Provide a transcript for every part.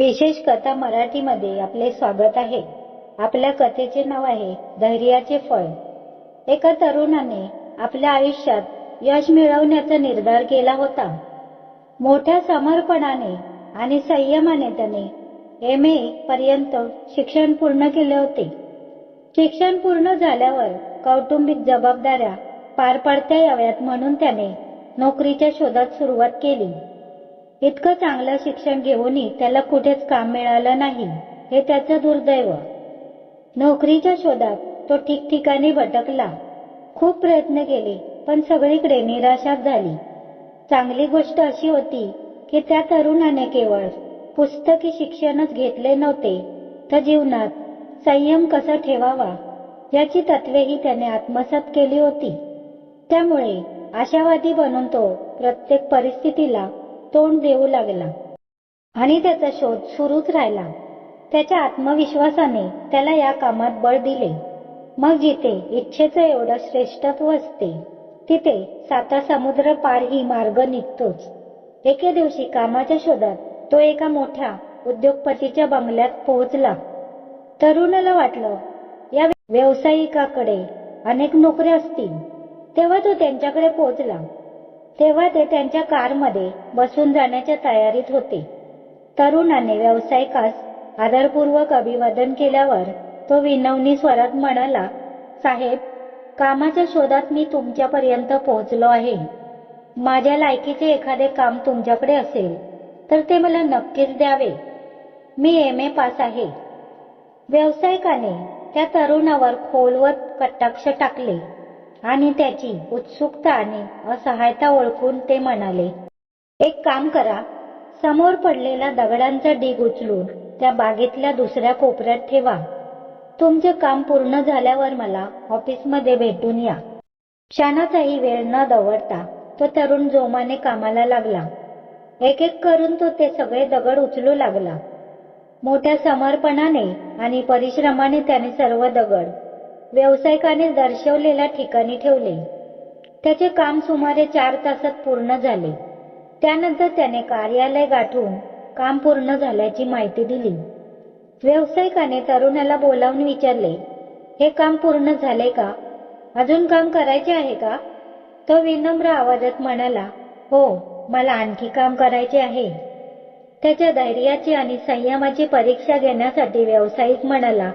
विशेष कथा मराठीमध्ये आपले स्वागत आहे. आपल्या कथेचे नाव आहे धैर्याचे फळ. एका तरुणाने आपल्या आयुष्यात यश मिळवण्याचा निर्धार केला होता. मोठ्या समर्पणाने आणि संयमाने त्याने एम ए पर्यंत शिक्षण पूर्ण केले होते. शिक्षण पूर्ण झाल्यावर कौटुंबिक जबाबदाऱ्या पार पाडता याव्यात म्हणून त्याने नोकरीच्या शोधात सुरुवात केली. इतकं चांगलं शिक्षण घेऊनही त्याला कुठेच काम मिळालं नाही. हे त्याचं दुर्दैव. नोकरीच्या शोधात तो ठिकठिकाणी भटकला. खूप प्रयत्न केले पण सगळीकडे निराशाच झाली. चांगली गोष्ट अशी होती की त्या तरुणाने केवळ पुस्तकी शिक्षणच घेतले नव्हते तर जीवनात संयम कसा ठेवावा याची तत्वेही त्याने आत्मसात केली होती. त्यामुळे आशावादी बनून तो प्रत्येक परिस्थितीला तोंड देऊ लागला. आणि त्याचा शोध सुरूच राहिला. त्याच्या आत्मविश्वासाने त्याला या कामात बळ दिले. मग जिथे इच्छेचं एवढं श्रेष्ठत्व असते तिथे साता समुद्र पार ही मार्ग निघतोच. एके दिवशी कामाच्या शोधात तो एका मोठ्या उद्योगपतीच्या बंगल्यात पोहोचला. तरुणाला वाटलं या व्यावसायिकाकडे अनेक नोकऱ्या असतील. तेव्हा तो त्यांच्याकडे पोहोचला. तेव्हा ते त्यांच्या कारमध्ये बसून जाण्याच्या तयारीत होते. तरुणाने व्यावसायिकास आदरपूर्वक अभिवादन केल्यावर तो विनवणी स्वरात म्हणाला साहेब कामाच्या शोधात मी तुमच्यापर्यंत पोहोचलो आहे. माझ्या लायकीचे एखादे काम तुमच्याकडे असेल तर ते मला नक्कीच द्यावे. मी एम ए पास आहे. व्यावसायिकाने त्या तरुणावर खोलवर कटाक्ष टाकले. आणि त्याची उत्सुकता आणि असहायता ओळखून ते म्हणाले एक काम करा. समोर पडलेला दगडांचा ढीग उचलून त्या बागेतल्या दुसऱ्या कोपऱ्यात ठेवा. तुमचे काम पूर्ण झाल्यावर मला ऑफिसमध्ये भेटून या. क्षणाचाही वेळ न दवडता तो तरुण जोमाने कामाला लागला. एक एक करून तो ते सगळे दगड उचलू लागला. मोठ्या समर्पणाने आणि परिश्रमाने त्याने सर्व दगड व्यावसायिकाने दर्शवलेल्या ठिकाणी ठेवले. त्याचे काम सुमारे चार तासात पूर्ण झाले. त्यानंतर त्याने कार्यालय गाठून काम पूर्ण झाल्याची माहिती दिली. व्यावसायिकाने तरुणाला बोलावून विचारले हे काम पूर्ण झाले का? अजून काम करायचे आहे का? तो विनम्र आवाजात म्हणाला हो मला आणखी काम करायचे आहे. त्याच्या धैर्याची आणि संयमाची परीक्षा घेण्यासाठी व्यावसायिक म्हणाला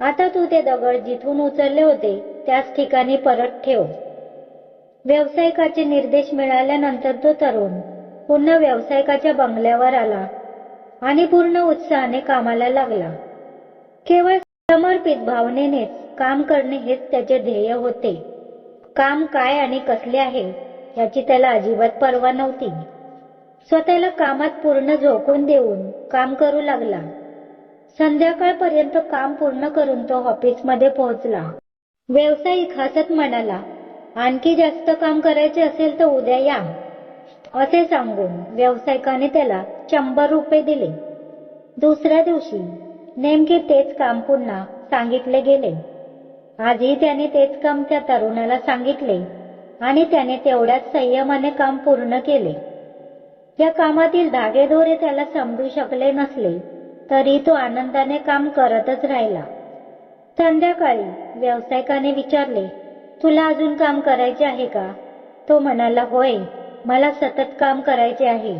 आता तू ते दगड जिथून उचलले होते त्याच ठिकाणी परत ठेव. व्यावसायिकाचे निर्देश मिळाल्यानंतर तो तरुण पुन्हा व्यावसायिकाच्या बंगल्यावर आला आणि पूर्ण उत्साहाने कामाला लागला. केवळ समर्पित भावनेनेच काम करणे हेच त्याचे ध्येय होते. काम काय आणि कसले आहे याची त्याला अजिबात पर्वा नव्हती. स्वतःला कामात पूर्ण झोकून देऊन काम करू लागला. संध्याकाळपर्यंत काम पूर्ण करून तो ऑफिसमध्ये पोहोचला. व्यावसायिक हसत म्हणाला आणखी जास्त काम करायचे असेल तर उद्या या. असे सांगून व्यावसायिकाने त्याला शंभर रुपये दिले. दुसऱ्या दिवशी नेमके तेच काम पुन्हा सांगितले गेले. आजही त्याने तेच काम त्या तरुणाला सांगितले आणि त्याने तेवढ्याच संयमाने काम पूर्ण केले. या कामातील धागेदोरे त्याला समजू शकले नसले. तरी तो आनंदाने काम करतच राहिला. संध्याकाळी व्यावसायिकाने विचारले तुला अजून काम करायचे आहे का? तो म्हणाला होय मला सतत काम करायचे आहे.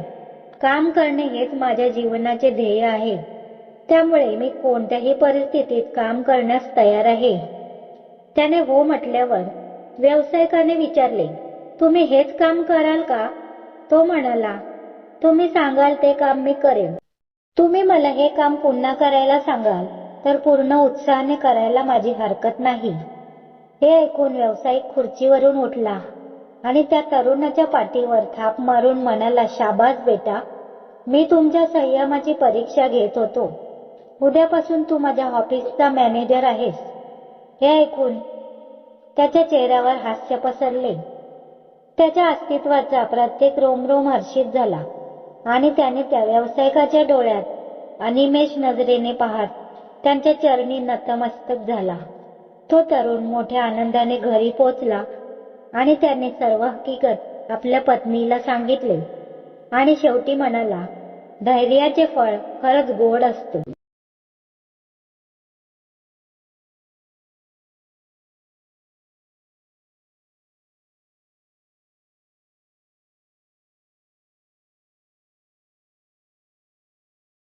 काम करणे हेच माझ्या जीवनाचे ध्येय आहे. त्यामुळे मी कोणत्याही परिस्थितीत काम करण्यास तयार आहे. त्याने हो म्हटल्यावर व्यावसायिकाने विचारले तुम्ही हेच काम कराल का? तो म्हणाला तुम्ही सांगाल ते काम मी करेन. तुम्ही मला हे काम पुन्हा करायला सांगाल तर पूर्ण उत्साहाने करायला माझी हरकत नाही. हे ऐकून व्यावसायिक खुर्चीवरून उठला आणि त्या तरुणाच्या पाठीवर थाप मारून म्हणाला शाबास बेटा मी तुमच्या संयमाची परीक्षा घेत होतो. उद्यापासून तू माझ्या ऑफिसचा मॅनेजर आहेस. हे ऐकून त्याच्या चेहऱ्यावर हास्य पसरले. त्याच्या अस्तित्वाचा प्रत्येक रोमरोम हर्षित झाला. आणि त्याने त्या व्यावसायिकाच्या डोळ्यात अनिमेष नजरेने पाहत त्यांच्या चरणी नतमस्तक झाला. तो तरुण मोठ्या आनंदाने घरी पोचला आणि त्याने सर्व हकीकत आपल्या पत्नीला सांगितले. आणि शेवटी म्हणाला धैर्याचे फळ खरंच गोड असते.